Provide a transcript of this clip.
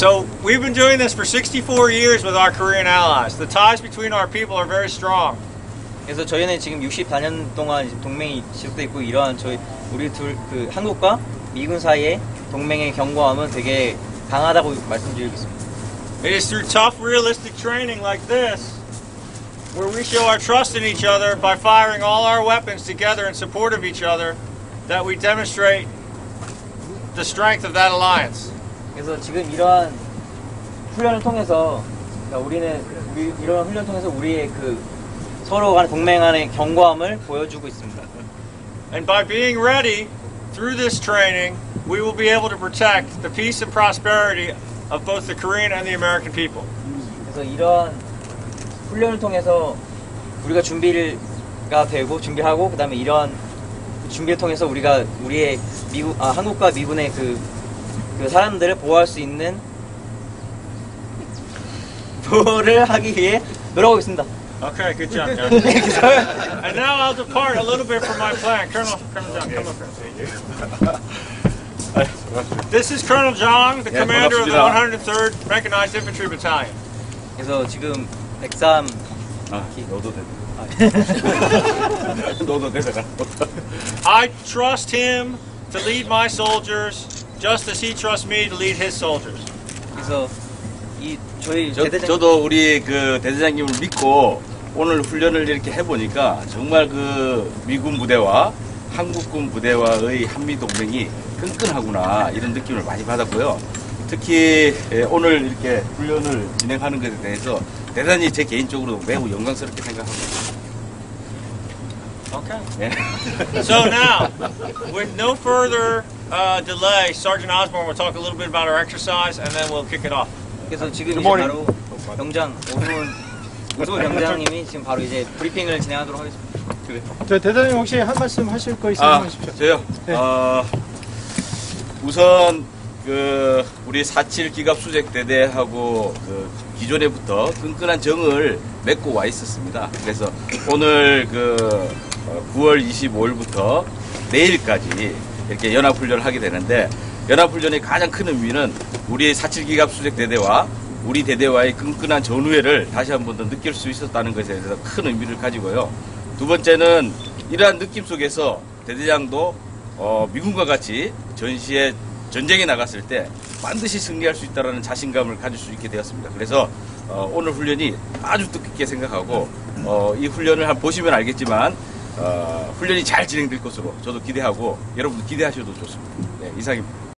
So we've been doing this for 64 years with our Korean allies. The ties between our people are very strong. 그래서 저희는 지금 64년 동안 지금 동맹이 지속돼 있고 이러한 저희 우리 둘 그 한국과 미군 사이의 동맹의 경고함은 되게 강하다고 말씀드리고 있습니다. It is through tough, realistic training like this where we show our trust in each other by firing all our weapons together in support of each other that we demonstrate the strength of that alliance. 그래서 지금 이러한 훈련을 통해서 그러니까 우리는 우리 이런 훈련 통해서 우리의 그 서로 간의 동맹 간의 경고함을 보여주고 있습니다. And by being ready through this training, we will be able to protect the peace and prosperity of both the Korean and the American people. 그래서 이러한 훈련을 통해서 우리가 준비가 되고 준비하고 그다음에 이러한 준비를 통해서 우리가 우리의 미국 아, 한국과 미군의 그, 그 사람들을 보호할 수 있는 보호를 하기 위해 노력하고 있습니다. Okay, good job, John. and now I'll depart a little bit from my plan. Colonel, Colonel John, come up here. This is Colonel Jong, the Yeah, commander of the 반갑습니다. 103rd Mechanized Infantry Battalion. 그래서 지금 103 아, 너도 돼. 너도 되잖아. I trust him to lead my soldiers just as he trusts me to lead his soldiers. 그래서 이 저희 저, 대대장 저도 우리 그 대대장님을 믿고 오늘 훈련을 이렇게 해보니까 정말 그 미군 부대와 한국군 부대와의 한미 동맹이 끈끈하구나 이런 느낌을 많이 받았고요. 특히 예, 오늘 이렇게 훈련을 진행하는 것에 대해서 대단히 제 개인적으로 매우 영광스럽게 생각합니다. Okay. 예. So now, with no further uh, delay, Sergeant Osborne will talk a little bit about our exercise, and then we'll kick it off. 그래서 지금 Good 이제 morning. 바로 병장 오승훈 오승훈 병장님이 지금 바로 이제 브리핑을 진행하도록 하겠습니다. 그래. 저 대단님 혹시 한 말씀 하실 거 있으면 아, 하십시오. 저요. 네. 어, 우선 그 우리 47 기갑 수색 대대하고 그 기존에부터 끈끈한 정을 맺고 와 있었습니다. 그래서 오늘 그 어, 9월 25일부터 내일까지 이렇게 연합 훈련을 하게 되는데 연합 훈련의 가장 큰 의미는 우리 47 기갑 수색 대대와 우리 대대와의 끈끈한 전우회를 다시 한 번 더 느낄 수 있었다는 것에 대해서 큰 의미를 가지고요. 두 번째는 이러한 느낌 속에서 대대장도 어, 미군과 같이 전시에 전쟁에 나갔을 때 반드시 승리할 수 있다는 자신감을 가질 수 있게 되었습니다. 그래서 어, 오늘 훈련이 아주 뜻깊게 생각하고 어, 이 훈련을 한 보시면 알겠지만 어, 훈련이 잘 진행될 것으로 저도 기대하고 여러분도 기대하셔도 좋습니다. 네, 이상입니다.